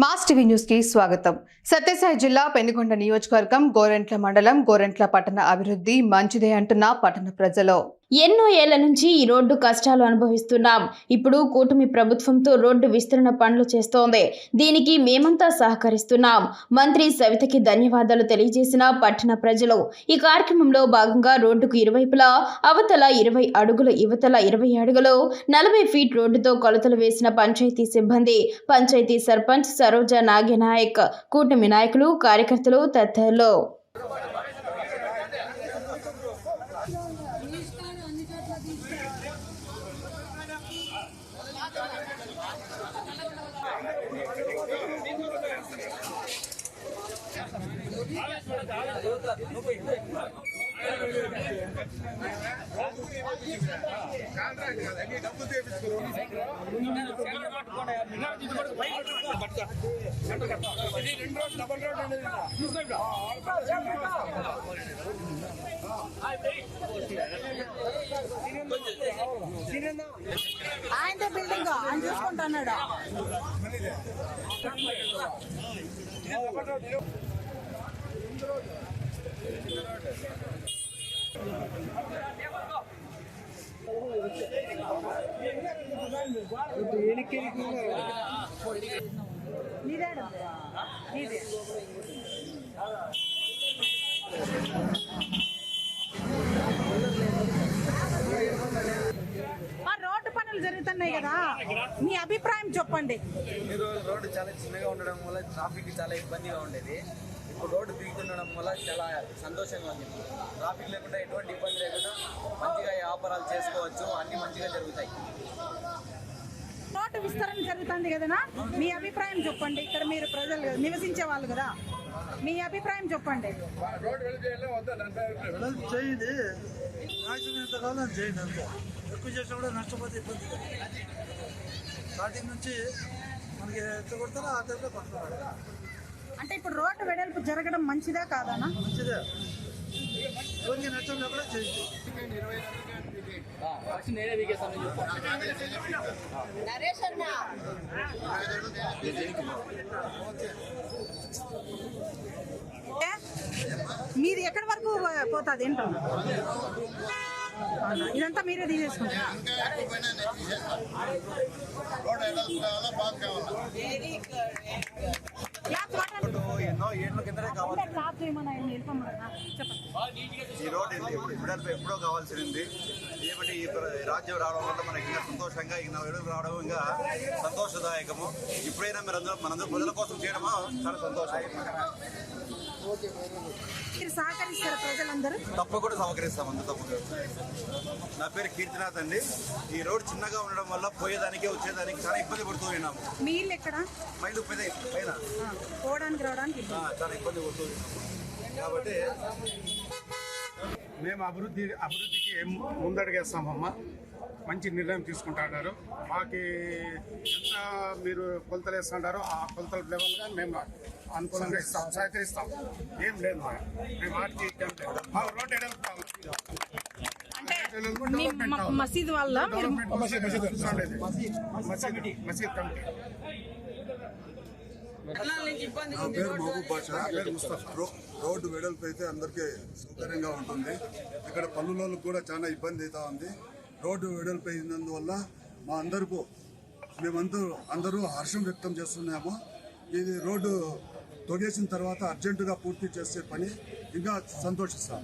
Mass TV న్యూస్కి స్వాగతం. సత్యసాయి జిల్లా పెనుగొండ నియోజకవర్గం గోరెంట్ల మండలం గోరెంట్ల పట్టణ అభివృద్ధి మంచిదే అంటున్న పట్టణ ప్రజలు. ఎన్నో ఏళ్ళ నుంచి ఈ రోడ్డు కష్టాలు అనుభవిస్తున్నాం. ఇప్పుడు కూటమి ప్రభుత్వంతో రోడ్డు విస్తరణ పనులు చేస్తోంది. దీనికి మేమంతా సహకరిస్తున్నాం. మంత్రి సవితకి ధన్యవాదాలు తెలియజేసిన పట్టణ ప్రజలు. ఈ కార్యక్రమంలో భాగంగా రోడ్డుకు ఇరువైపులా అవతల ఇరవై అడుగులు యువతల ఇరవై అడుగులు నలభై ఫీట్ రోడ్డుతో కొలతలు వేసిన పంచాయతీ సిబ్బంది పంచాయతీ సర్పంచ్ సరోజ నాగనాయక్ కూటమి నాయకులు కార్యకర్తలు తదితరులు. డబ్బు తెప్పించుకోండి రెండు రోజులు డబల్ రోడ్ అనేది ఆయనతో బిల్డింగ్ ఆయన చూసుకుంటున్నాడు? నీదేడు నీదే ఆ పనులు జరుగుతున్నాయి కదా. మీ అభిప్రాయం చెప్పండి. ఈరోజు రోడ్డు చాలా చిన్నగా ఉండడం వల్ల ట్రాఫిక్ చాలా ఇబ్బందిగా ఉండేది. ఇప్పుడు రోడ్డు బిగుతుండడం వల్ల చాలా సంతోషంగా ఉంది. ట్రాఫిక్ లేకుండా ఎటువంటి ఇబ్బంది లేకుండా మంచిగా వ్యాపారాలు చేసుకోవచ్చు. అన్ని మంచిగా జరుగుతాయి. రోడ్డు విస్తరణ జరుగుతుంది కదనా? మీ అభిప్రాయం చెప్పండి. ఇక్కడ మీరు ప్రజలు నివసించే వాళ్ళు కదా. మీ అభిప్రాయం చెప్పండి. వెడల్పు చేయండి అది చేయండి అంతే. ఎక్కువ చేసినా కూడా నష్టపోతే ఇబ్బంది. స్టార్టింగ్ నుంచి మనకి ఎంత కొడతారో ఆ టైంలో కొడతారు. అంటే ఇప్పుడు రోడ్డు వెడల్పు జరగడం మంచిదా కాదనా? మంచిదే. ఎవరికి నష్టం చేయండి. ఏ? మీది ఎక్కడి వరకు పోతుంది? ఏంటో? ఇదంతా మీరే తీసేసుకుంటారా. ఎన్నో ఏళ్ళ కిందనే కావాలి అంటే ఈ రోడ్ ఎప్పుడు కావాల్సింది. ఏమిటి? ఈ రాజ్యం రావడం వల్ల మనకి ఇంకా సంతోషంగా ఇంకా వెలుగు రావడం ఇంకా సంతోషదాయకము. ఇప్పుడైనా మీరు అందరూ మనందరూ ప్రజల కోసం చేయడము? చాలా సంతోషం. మీరు సహకరిస్తారు ప్రజలందరూ? తప్పకుండా సహకరిస్తాం అందరూ తప్పకుండా. నా పేరు కీర్తినాథ్ అండి. ఈ రోడ్ చిన్నగా ఉండడం వల్ల పోయేదానికి వచ్చేదానికి చాలా ఇబ్బంది పడుతూ ఉన్నాము. మీ ఇల్లు ఎక్కడ? మైలు పైన పైన. ఆ, పోవడానికి రావడానికి? ఆ, చాలా ఇబ్బంది పడుతూ ఉన్నాము. కాబట్టి మేము అభివృద్ధి అభివృద్ధికి ముందడుగేస్తామమ్మా. మంచి నిర్ణయం తీసుకుంటున్నారు మాకు ఎంత మీరు కొలతలు వేస్తుంటారో ఆ కొలతల లెవెల్గా మేము అనుకూలంగా ఇస్తాం సహకరిస్తాం. ఏం లేదు మా మేము వాటికి రోడ్ మీ కావాలి. మసీద్ వల్ల. మసీద్ మసీద్ కమిటీ. నా పేరు మహబూబ్ బాషా. రోడ్డు వెడల్పు అయితే అందరికీ సౌకర్యంగా ఉంటుంది. ఇక్కడ పనులకు కూడా చాలా ఇబ్బంది అవుతా ఉంది. రోడ్డు వెడల్పు అయినందువల్ల మా అందరికీ మేమందరూ అందరూ హర్షం వ్యక్తం చేస్తున్నాము. ఇది రోడ్డు తొగేసిన తర్వాత అర్జెంటుగా పూర్తి చేసే పని. ఇంకా సంతోషిస్తాం